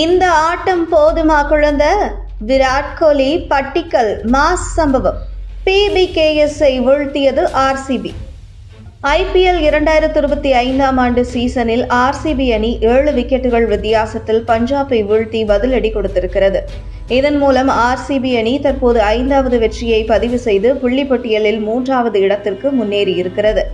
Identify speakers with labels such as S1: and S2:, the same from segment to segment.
S1: இந்த ஆட்டம் போதுமா குழந்த? விராட் கோலி பட்டிக்கல் மாஸ் சம்பவம். பிபிகேஎஸ்ஐ வீழ்த்தியது ஆர்சிபி ஐபிஎல் இரண்டாயிரத்தி இருபத்தி ஐந்தாம் ஆண்டு சீசனில் ஆர்சிபி அணி ஏழு விக்கெட்டுகள் வித்தியாசத்தில் பஞ்சாபை வீழ்த்தி பதிலடி கொடுத்திருக்கிறது. இதன் மூலம் ஆர்சிபி அணி தற்போது ஐந்தாவது வெற்றியை பதிவு செய்து புள்ளிப்பட்டியலில் மூன்றாவது இடத்திற்கு முன்னேறியிருக்கிறது.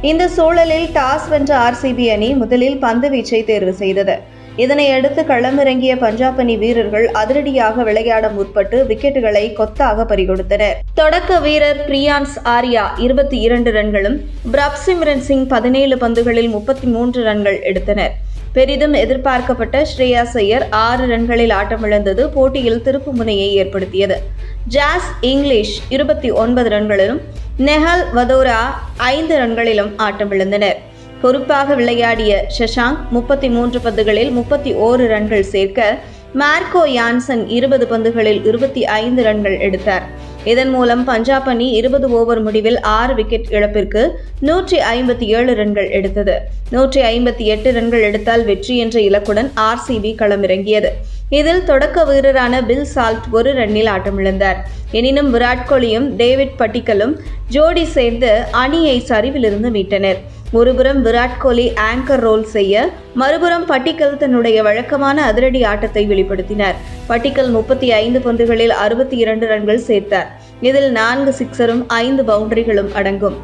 S1: இந்த சூழலில் டாஸ் வென்ற ஆர்சிபி அணி முதலில் பந்து வீச்சை தேர்வு செய்தது. இதனையடுத்து களமிறங்கிய பஞ்சாப் அணி வீரர்கள் அதிரடியாக விளையாட முற்பட்டு விக்கெட்டுகளை கொத்தாக பறிகொடுத்தனர். தொடக்க வீரர் பிரியான்ஸ் ஆர்யா இருபத்தி இரண்டு ரன்களும் பிரப்சிம்ரன் சிங் பதினேழு பந்துகளில் முப்பத்தி மூன்று ரன்கள் எடுத்தனர். பெரிதும் எதிர்பார்க்கப்பட்ட ஸ்ரேயா சையர் ஆறு ரன்களில் ஆட்டமிழந்தது போட்டியில் திருப்பு முனையை ஏற்படுத்தியது. ஜாஸ் இங்கிலீஷ் இருபத்தி ஒன்பது ரன்களிலும் நெஹல் வதோரா ஐந்து ரன்களிலும் ஆட்டமிழந்தனர் பொறுப்பாக விளையாடிய ஷஷாங்க் முப்பத்தி மூன்று பந்துகளில் முப்பத்தி ஓரு ரன்கள் சேர்க்க மார்க்கோ யான்சன் இருபது பந்துகளில் இருபத்தி ஐந்து ரன்கள் எடுத்தார். இதன் மூலம் பஞ்சாப் அணி இருபது ஓவர் முடிவில் ஆறு விக்கெட் இழப்பிற்கு நூற்றி ஐம்பத்தி ஏழு ரன்கள் எடுத்தது. நூற்றி ஐம்பத்தி எட்டு ரன்கள் எடுத்தால் வெற்றி என்ற இலக்குடன் ஆர்சிபி களமிறங்கியது. இதில் தொடக்க வீரரான பில் சால்ட் ஒரு ரன்னில் ஆட்டமிழந்தார். எனினும் விராட் கோலியும் டேவிட் பட்டிக்கலும் ஜோடி சேர்ந்து அணியை சரிவிலிருந்து மீட்டனர். ஒருபுறம் விராட் கோலி ஆங்கர் ரோல் செய்ய மறுபுறம் பட்டிக்கல் தன்னுடைய வழக்கமான அதிரடி ஆட்டத்தை வெளிப்படுத்தினார். பட்டிக்கல் முப்பத்தி ஐந்து பந்துகளில் அறுபத்தி இரண்டு ரன்கள் சேர்த்தார். இதில் நான்கு சிக்ஸரும் ஐந்து பவுண்டரிகளும் அடங்கும்.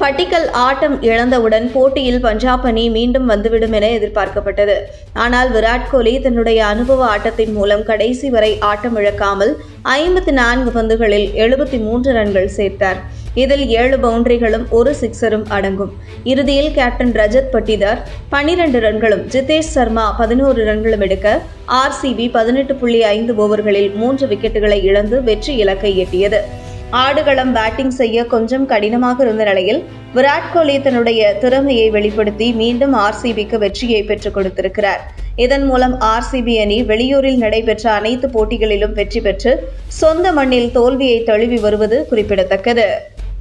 S1: பட்டிக்கல் ஆட்டம் இழந்தவுடன் போட்டியில் பஞ்சாப் அணி மீண்டும் வந்துவிடும் என எதிர்பார்க்கப்பட்டது. ஆனால் விராட் கோலி தன்னுடைய அனுபவ ஆட்டத்தின் மூலம் கடைசி வரை ஆட்டம் இழக்காமல் ஐம்பத்தி நான்கு பந்துகளில் எழுபத்தி மூன்று ரன்கள் சேர்த்தார். இதில் ஏழு பவுண்டரிகளும் ஒரு சிக்ஸரும் அடங்கும். இறுதியில் கேப்டன் ரஜத் பட்டிதார் பனிரெண்டு ரன்களும் ஜிதேஷ் சர்மா பதினோரு ரன்களும் எடுக்க ஆர்சிபி பதினெட்டு புள்ளி ஐந்து ஓவர்களில் மூன்று விக்கெட்டுகளை இழந்து வெற்றி இலக்கை எட்டியது. ஆடுகளம் பேட்டிங் செய்ய கொஞ்சம் கடினமாக இருந்த நிலையில் விராட் கோலி தன்னுடைய திறமையை வெளிப்படுத்தி மீண்டும் ஆர்சிபிக்கு வெற்றியை பெற்றுக் கொடுத்திருக்கிறார். இதன் மூலம் ஆர்சிபி அணி வெளியூரில் நடைபெற்ற அனைத்து போட்டிகளிலும் வெற்றி பெற்று சொந்த மண்ணில் தோல்வியை தழுவி வருவது குறிப்பிடத்தக்கது.